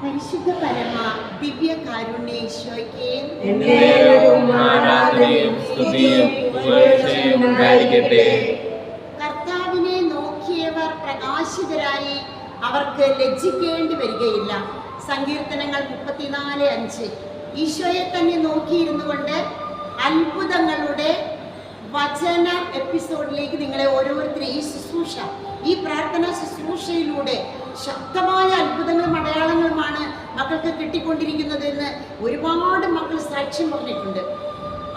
പരിശുദ്ധ പരമ ദിവ്യ കാരുണ്യേശ്വയ്ക്ക് കർത്താവിനെ നോക്കിയവർ പ്രകാശിതരായി അവർക്ക് ലജ്ജിക്കേണ്ടി വരികയില്ല. സങ്കീർത്തനങ്ങൾ മുപ്പത്തിനാല് അഞ്ച്. ഈശോയെ തന്നെ നോക്കിയിരുന്നു കൊണ്ട് അത്ഭുതങ്ങളുടെ വചന എപ്പിസോഡിലേക്ക് നിങ്ങളെ ഓരോരുത്തരെയും ശുശ്രൂഷ. ഈ പ്രാർത്ഥന ശുശ്രൂഷയിലൂടെ ശക്തമായ അത്ഭുതങ്ങളും അടയാളങ്ങളുമാണ് മക്കൾക്ക് കിട്ടിക്കൊണ്ടിരിക്കുന്നത് എന്ന് ഒരുപാട് മക്കൾ സാക്ഷ്യം പറഞ്ഞിട്ടുണ്ട്.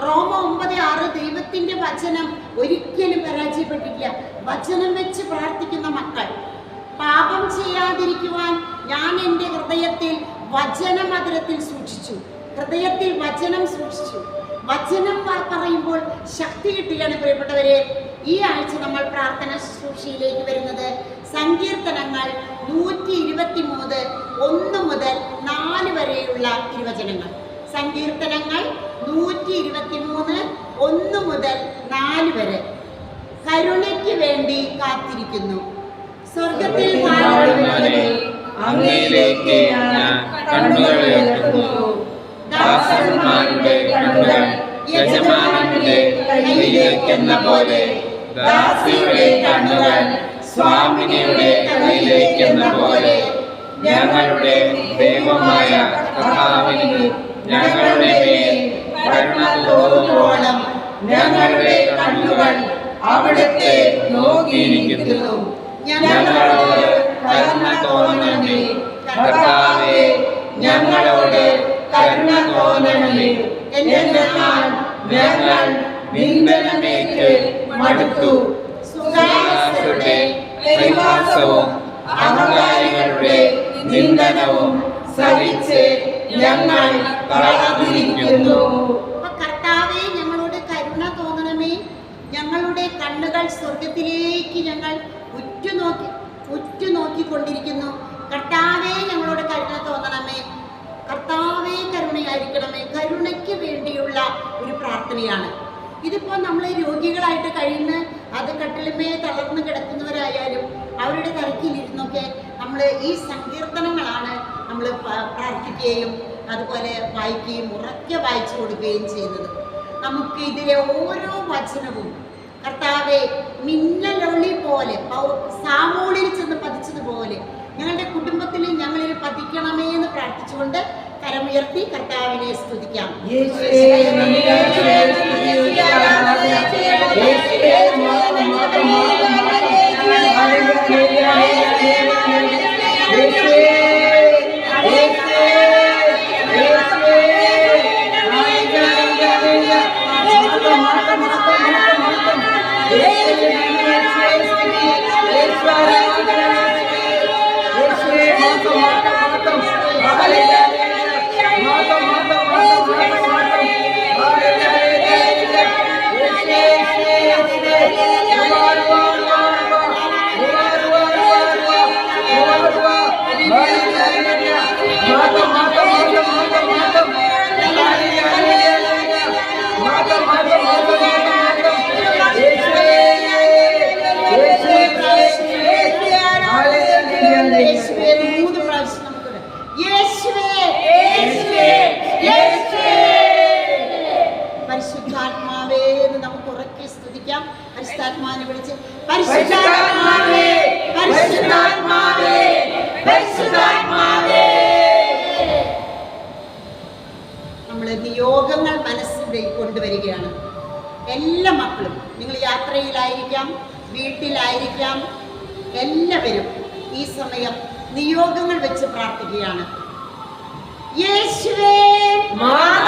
റോമ ഒമ്പത് ആറ് ദൈവത്തിന്റെ വചനം ഒരിക്കലും പരാജയപ്പെട്ടിട്ടില്ല. വചനം വെച്ച് പ്രാർത്ഥിക്കുന്ന മക്കൾ പാപം ചെയ്യാതിരിക്കുവാൻ ഞാൻ എന്റെ ഹൃദയത്തിൽ വചനമധുരത്തിൽ സൂക്ഷിച്ചു. ഹൃദയത്തിൽ വചനം സൂക്ഷിച്ചു. വചനം പറയുമ്പോൾ ശക്തി കിട്ടുകയാണ് പ്രിയപ്പെട്ടവരെ. ഈ ആഴ്ച നമ്മൾ പ്രാർത്ഥന ശുശ്രൂഷയിലേക്ക് വരുന്നത് സങ്കീർത്തനങ്ങൾ നൂറ്റി ഇരുപത്തി മൂന്ന് ഒന്ന് മുതൽ നാല് വരെയുള്ള തിരുവചനങ്ങൾ സങ്കീർത്തനങ്ങൾ നൂറ്റി ഇരുപത്തി മൂന്ന് ഒന്ന് മുതൽ നാല് വരെ. കരുണയ്ക്ക് വേണ്ടി കാത്തിരിക്കുന്നു. സ്വർഗത്തിൽ അങ്ങയിലേക്ക് ഞാൻ കണ്ണുകൾ ഉയർത്തുന്നു ദാസന്മാരുടെ കണ്ണുകൾ യജമാനന്റെ കയ്യിലേക്കെന്ന പോലെ ദാസിയുടെ കണ്ണുകൾ സ്വാമിനിയുടെ കയ്യിലേക്കെന്ന പോലെ ഞങ്ങളുടെ ദൈവമായ കർത്താവിന് ഞങ്ങളുടെ മേൽ കരുണ തോന്നുവോളം ഞങ്ങളുടെ കണ്ണുകൾ അവിടുത്തെ നോക്കിയിരിക്കുന്നു. ഞങ്ങളോട് കരുണ തോന്നണമേ. കർത്താവെ ഞങ്ങളോട് കരുണ തോന്നണമേ. എന്നാൽ ഞങ്ങൾ നിന്ദനമേക്ക് മടുത്തു. സുഖാസരുടെ പരിഹാസവും അഹങ്കാരികളുടെ നിന്ദനവും സഹിച്ച് ഞങ്ങൾ തളർന്നിരിക്കുന്നു. കർത്താവെ ഞങ്ങളോട് കരുണ തോന്നണമേ. ഞങ്ങളുടെ കണ്ണുകൾ സ്വർഗത്തിലേക്ക് ഞങ്ങൾ ഉറ്റുനോക്കി ഉറ്റുനോക്കിക്കൊണ്ടിരിക്കുന്നു. കർത്താവെ ഞങ്ങളോട് കരുണ തോന്നണമേ. കർത്താവേ കരുണയായിരിക്കണമേ. കരുണയ്ക്ക് വേണ്ടിയുള്ള ഒരു പ്രാർത്ഥനയാണ്. ഇതിപ്പോൾ നമ്മൾ രോഗികളായിട്ട് കഴിയുന്ന അത് കട്ടിലുമേ തളർന്നു കിടക്കുന്നവരായാലും അവരുടെ തലക്കിലിരുന്നൊക്കെ നമ്മൾ ഈ സങ്കീർത്തനങ്ങളാണ് നമ്മൾ പ്രാർത്ഥിക്കുകയും അതുപോലെ വായിക്കുകയും ഉറക്കെ വായിച്ചു കൊടുക്കുകയും ചെയ്യുന്നത്. നമുക്ക് ഇതിലെ ഓരോ വചനവും കർത്താവെ മിന്നലൊളി പോലെ സാമൂളിൽ ചെന്ന് പതിച്ചതുപോലെ ഞങ്ങളുടെ കുടുംബത്തിൽ ഞങ്ങളിൽ പതിക്കണമേ എന്ന് പ്രാർത്ഥിച്ചുകൊണ്ട് കരമുയർത്തി കർത്താവിനെ സ്തുതിക്കാം. യേശുവേ പരിശുദ്ധാത്മാവിനെ വിളിച്ച് പരിശുദ്ധാത്മാവേ പരിശുദ്ധാത്മാവേ പരിശുദ്ധാത്മാവേ. നമ്മൾ നിയോഗങ്ങൾ മനസ്സിൽ കൊണ്ടുവരികയാണ്. എല്ലാ മക്കളും നിങ്ങൾ യാത്രയിലായിരിക്കാം വീട്ടിലായിരിക്കാം എല്ലാവരും ഈ സമയം നിയോഗങ്ങൾ വെച്ച് പ്രാർത്ഥിക്കുകയാണ്. യേശുവേ മാതാ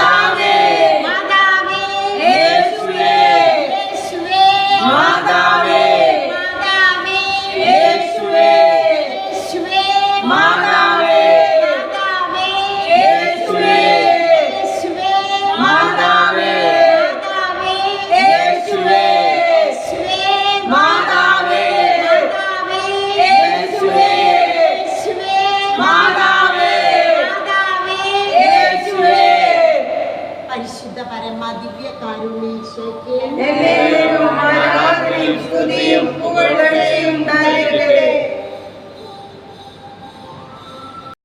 കരുണീശയ്ക്ക് എന്നേക്കും ആരാധനയും സ്തുതിയും പുകഴ്ചയും ഉണ്ടായിരിക്കട്ടെ